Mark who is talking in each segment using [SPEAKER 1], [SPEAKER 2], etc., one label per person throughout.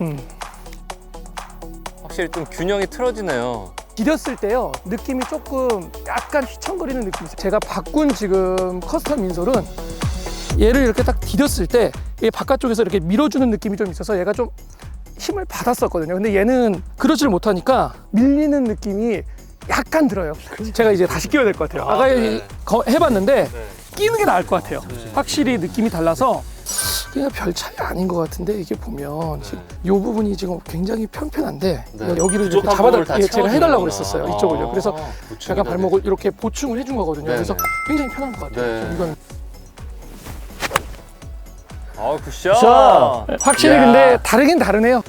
[SPEAKER 1] 음.
[SPEAKER 2] 확실히 좀 균형이 틀어지네요.
[SPEAKER 1] 디뎠을 때요 느낌이 조금 약간 휘청거리는 느낌이 있어요 제가 바꾼 지금 커스텀 인솔은 얘를 이렇게 딱 디뎠을 때 얘 바깥쪽에서 이렇게 밀어주는 느낌이 좀 있어서 얘가 좀 힘을 받았었거든요 근데 얘는 그러지를 못하니까 밀리는 느낌이 약간 들어요 제가 이제 다시 끼워야 될 것 같아요
[SPEAKER 2] 아,
[SPEAKER 1] 아까
[SPEAKER 2] 네.
[SPEAKER 1] 거- 해봤는데
[SPEAKER 2] 네.
[SPEAKER 1] 끼는 게 나을 것 같아요
[SPEAKER 2] 네.
[SPEAKER 1] 확실히 느낌이 달라서 그냥 별 차이 아닌 것 같은데 이게 보면 지금 이 부분이 지금 굉장히 편편한데
[SPEAKER 2] 네.
[SPEAKER 1] 여기를 이렇게 잡아달 예, 제가
[SPEAKER 2] 채워주는구나.
[SPEAKER 1] 해달라고 그랬었어요 이쪽을요
[SPEAKER 2] 아,
[SPEAKER 1] 그래서
[SPEAKER 2] 보충이
[SPEAKER 1] 제가
[SPEAKER 2] 되네.
[SPEAKER 1] 발목을 이렇게 보충을 해준 거거든요
[SPEAKER 2] 네네.
[SPEAKER 1] 그래서 굉장히 편한 것 같아요
[SPEAKER 2] 네.
[SPEAKER 1] 좀 이건
[SPEAKER 2] 아 굿샷.
[SPEAKER 3] 샷!
[SPEAKER 1] 확실히
[SPEAKER 2] 야.
[SPEAKER 1] 근데 다르긴 다르네요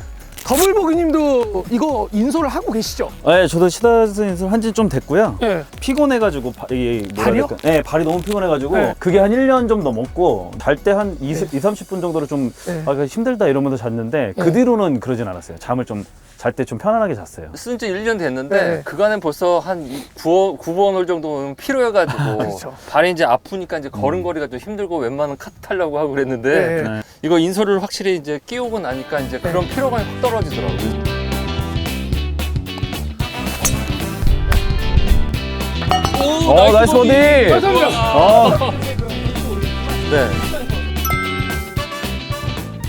[SPEAKER 1] 더블보기님도 이거 인솔을 하고 계시죠?
[SPEAKER 3] 네, 저도 시다슨 한지 좀 됐고요.
[SPEAKER 1] 예.
[SPEAKER 3] 피곤해가지고 바, 이, 뭐라
[SPEAKER 1] 발이요?
[SPEAKER 3] 네, 발이 너무 피곤해가지고
[SPEAKER 1] 네.
[SPEAKER 3] 그게 한 1년 좀 넘었고 잘 때 한 20, 2, 30분 정도로 좀
[SPEAKER 1] 네.
[SPEAKER 3] 아, 이거 힘들다 이러면서 잤는데
[SPEAKER 1] 네.
[SPEAKER 3] 그 뒤로는 그러진 않았어요. 잠을 좀 잘 때 좀 편안하게 잤어요.
[SPEAKER 2] 쓴 지 1년 됐는데
[SPEAKER 1] 네.
[SPEAKER 2] 그간엔 벌써 한 9번, 9번 올 정도는 피로해가지고
[SPEAKER 1] 그렇죠.
[SPEAKER 2] 발이 이제 아프니까 이제 걸음걸이가 좀 힘들고 웬만하면 카트 타려고 하고 그랬는데
[SPEAKER 1] 네.
[SPEAKER 3] 네.
[SPEAKER 2] 이거 인솔을 확실히 이제 끼우고 나니까 이제 그런 피로감이 확 떨어지더라고요.
[SPEAKER 3] 어, 나이스 버디!
[SPEAKER 1] 감사합니다.
[SPEAKER 3] 어,
[SPEAKER 2] 네.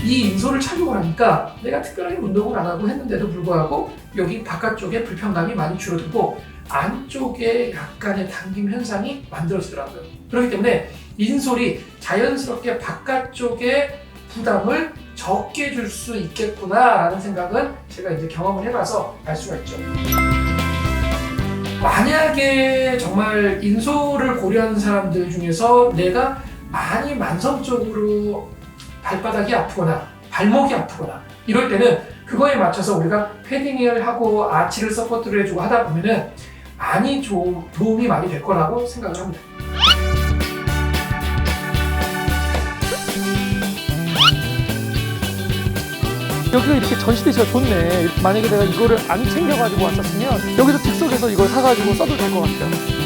[SPEAKER 1] 이 인솔을 착용을 하니까 내가 특별하게 운동을 안 하고 했는데도 불구하고 여기 바깥쪽에 불편감이 많이 줄어들고 안쪽에 약간의 당김 현상이 만들어지더라고요. 그렇기 때문에 인솔이 자연스럽게 바깥쪽에 부담을 적게 줄 수 있겠구나라는 생각은 제가 이제 경험을 해봐서 알 수가 있죠. 만약에 정말 인솔을 고려하는 사람들 중에서 내가 많이 만성적으로 발바닥이 아프거나 발목이 아프거나 이럴 때는 그거에 맞춰서 우리가 패딩을 하고 아치를 서포트를 해주고 하다 보면은 많이 좀 도움이 많이 될 거라고 생각을 합니다. 여기가 이렇게 전시대지가 좋네. 만약에 내가 이거를 안 챙겨가지고 왔었으면 여기서 즉석에서 이걸 사가지고 써도 될 것 같아요.